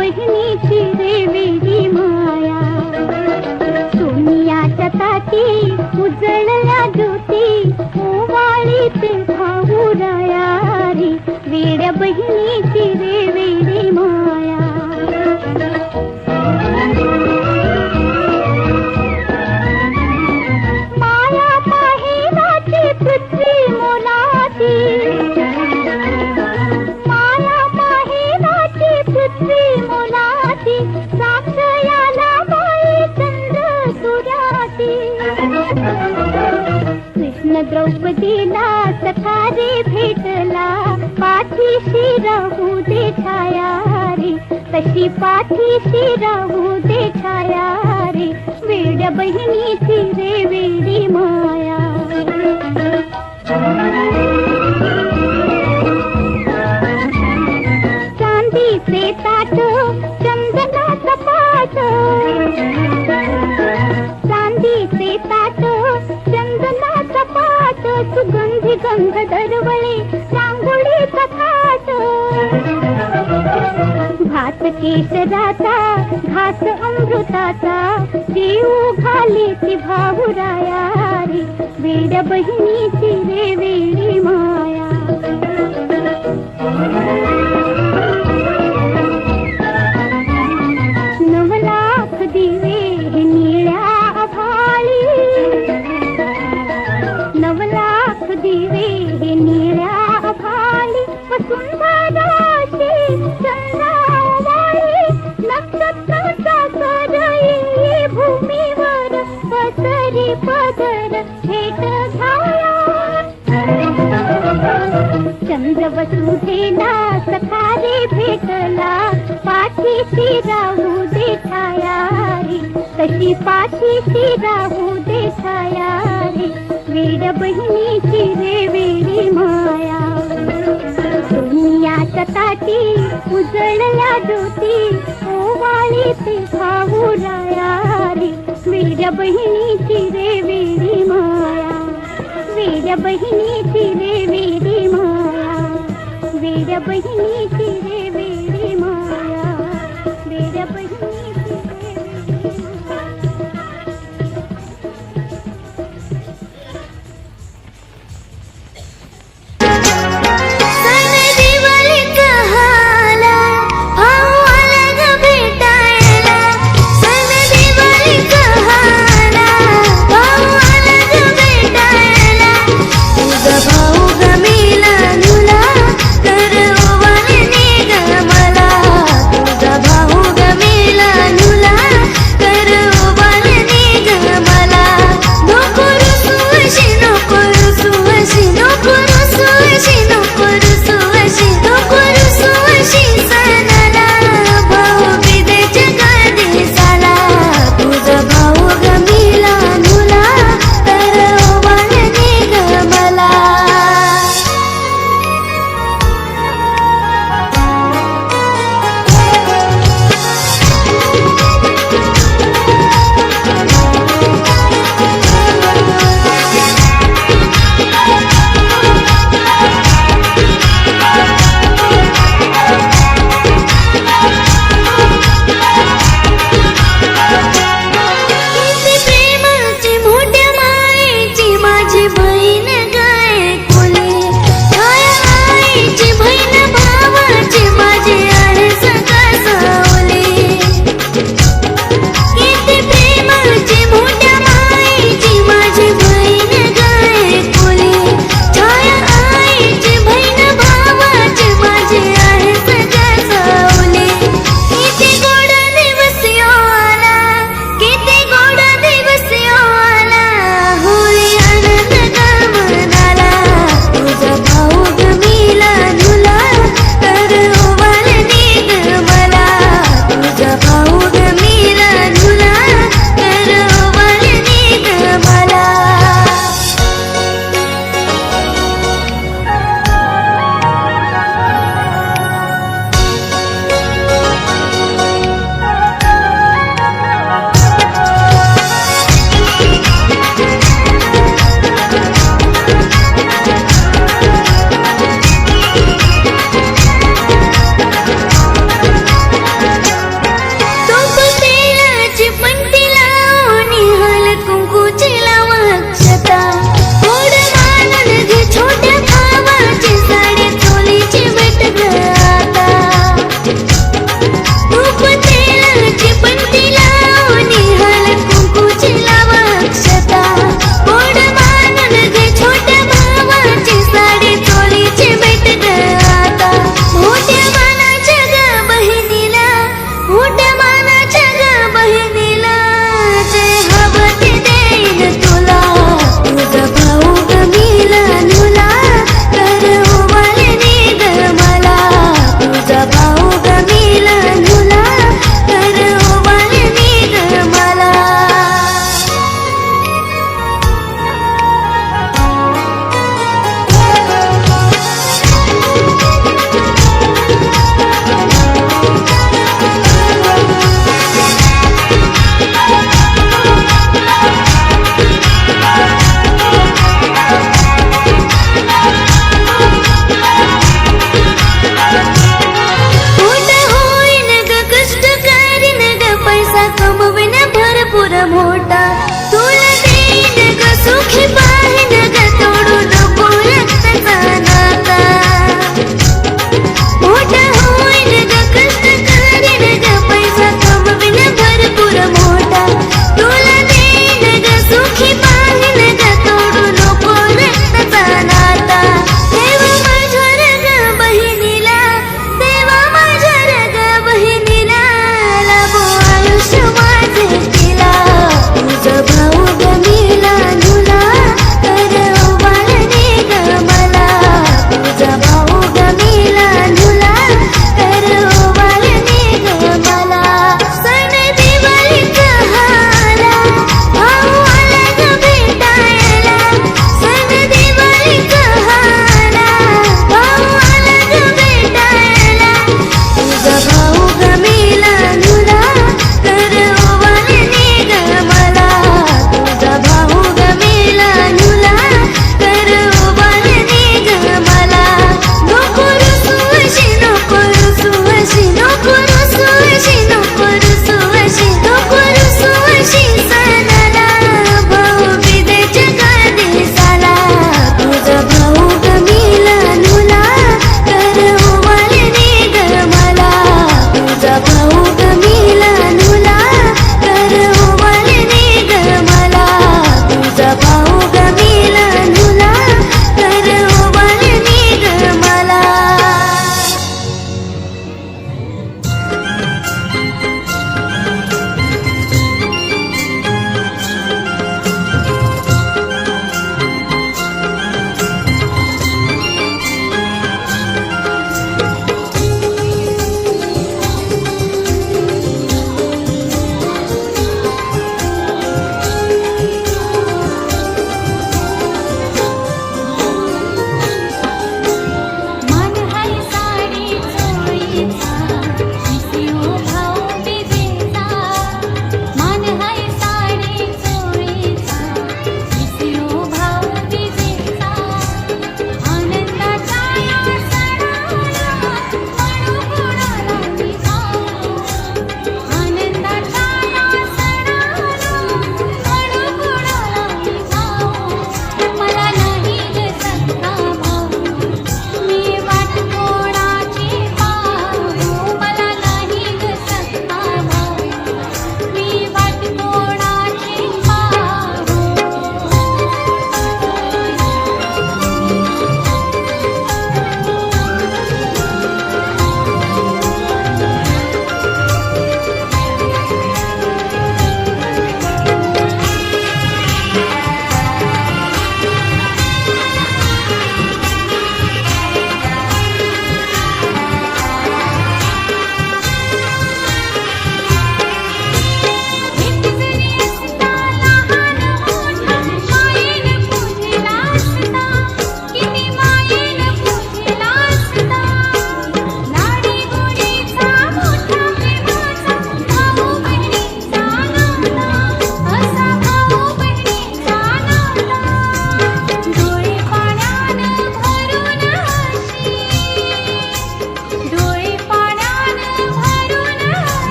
बहिणीची रे वेडी माया. सोनियाच्या ताटी उजळल्या ज्योती ओवाळीत ते भाऊ रे. वेड्या बहिणीची रे माया. माया माहेराची पृथ्वी मोलाची. द्रौपदीला सखारी भेटला पाठीशी राहू दे छाया रे तशी पाठीशी राहू दे छाया रे वेड्या बहिणीची रे वेडी माया. चांदीचे ताट चंदनाचा पाट सुगंधी गंध दरवळे रांगोळीचा थाट भात केशराचा घास अमृताचा देऊ घाली ती भाऊराया रे वेड्या बहिणीची रे वेडी माया. चंद्र वसुधेला सखारी भेटला पाठीशी राहू दे छाया रे तशी पाठीशी राहू दे छाया रे वेड बहिणीची रे वेडी माया दुनियाच्या ताटी उजळल्या ज्योती ओवाळी ते खाऊ राया रे वेड्या बहिणीची रे वेडी माया. वेड्या बहिणीची रे वेडी माया. वेड्या बहिणीची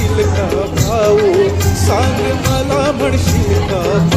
म्हणशील का भाऊ? सांग मला म्हणशील का